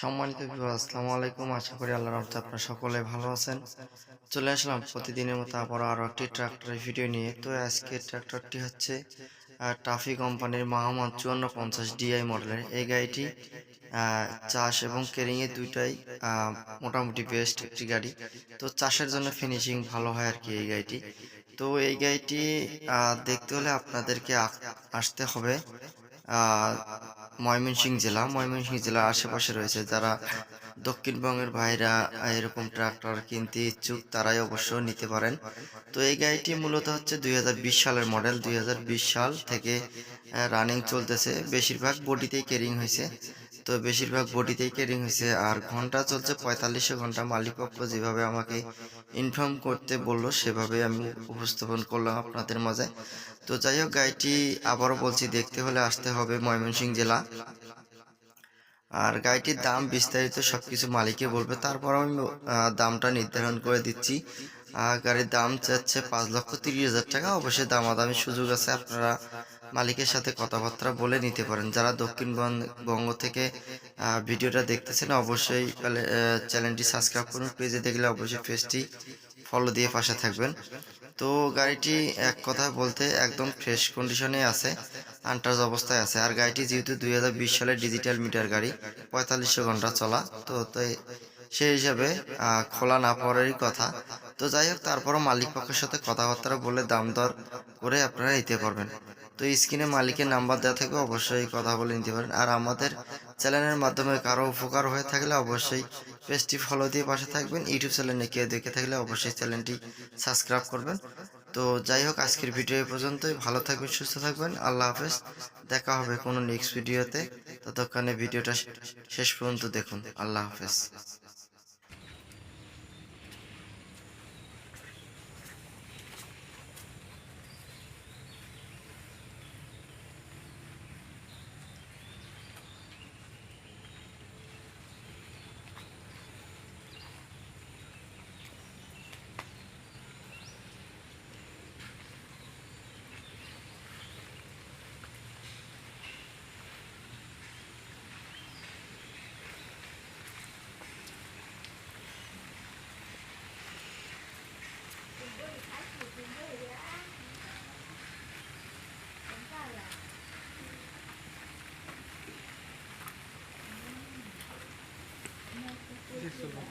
সম্মানিত বিভাগ আসসালামু আলাইকুম। আশা করি আল্লাহর রহমতে আপনারা সকলে ভালো আছেন। চলে আসলাম প্রতিদিনের মতো আবার আরও একটি ট্রাক্টরের ভিডিও নিয়ে। তো আজকে ট্রাক্টরটি হচ্ছে টাফি কোম্পানির মাহমান চুয়ান্ন পঞ্চাশ ডিআই মডেলের এই গাড়িটি চাষ এবং কেরিংয়ে দুইটাই মোটামুটি বেস্ট একটি গাড়ি। তো চাষের জন্য ফিনিশিং ভালো হয় আর কি এই গাড়িটি। তো এই গাড়িটি দেখতে হলে আপনাদেরকে আসতে হবে। ময়মনসিংহ জেলা। ময়মনসিংহ জেলার আশেপাশে রয়েছে যারা দক্ষিণবঙ্গের ভাইরা এরকম ট্রাক্টর কিনতে ইচ্ছুক, তারাই অবশ্য নিতে পারেন। তো এই গাড়িটি মূলত হচ্ছে দুই হাজার বিশ সালের মডেল। দুই হাজার বিশ সাল থেকে রানিং চলতেছে। বেশিরভাগ বডিতেই কেরিং হয়েছে। তো বেশিরভাগ বডিতেই কেরিং হয়েছে। আর ঘণ্টা চলছে পঁয়তাল্লিশশো ঘণ্টা। মালিকপক্ষ যেভাবে আমাকে ইনফর্ম করতে বলল, সেভাবে আমি উপস্থাপন করলাম আপনাদের মাঝে। তো যাই হোক, গাড়িটি আবারও বলছি, দেখতে হলে আসতে হবে ময়মনসিংহ জেলা। আর গাড়িটির দাম বিস্তারিত সবকিছু মালিকে বলবে। তারপর আমি দামটা নির্ধারণ করে দিচ্ছি। গাড়ির দাম চাচ্ছে পাঁচ লক্ষ তিরিশ হাজার টাকা। অবশ্যই দামাদামি সুযোগ আছে। আপনারা মালিকের সাথে কথাবার্তা বলে নিতে পারেন। যারা দক্ষিণবঙ্গ থেকে ভিডিওটা দেখতেছেন, অবশ্যই চ্যানেলটি সাবস্ক্রাইব করুন। পেজে দেখলে অবশ্যই পেজটি ফলো দিয়ে পাশে থাকবেন। তো গাড়িটি এক কথা বলতে একদম ফ্রেশ কন্ডিশনে আছে আনটাচ অবস্থায় আছে। আর গাড়িটি যেহেতু দুই সালের ডিজিটাল মিটার গাড়ি, পঁয়তাল্লিশশো ঘণ্টা চলা। তো তাই সেই হিসাবে খোলা না পড়ারই কথা। তো যাই হোক, তারপরও মালিক পক্ষের সাথে কথাবার্তা বলে দাম দর করে আপনারা নিতে পারবেন। তো স্ক্রিনে মালিকের নাম্বার দেওয়া থাকবে অবশ্যই কথা বলে নিতে পারেন। আর আমাদের চ্যানেলের মাধ্যমে কারও উপকার হয়ে থাকলে অবশ্যই পেজটি ফলো দিয়ে পাশে থাকবেন। ইউটিউব চ্যানেলে কেউ দেখে থাকলে অবশ্যই চ্যানেলটি সাবস্ক্রাইব করবেন। তো যাই হোক, আজকের ভিডিও পর্যন্তই। ভালো থাকবেন, সুস্থ থাকবেন। আল্লাহ হাফেজ। দেখা হবে কোনো নেক্সট ভিডিওতে ততক্ষণে ভিডিওটা শেষ পর্যন্ত দেখুন। আল্লাহ হাফেজ। décevant.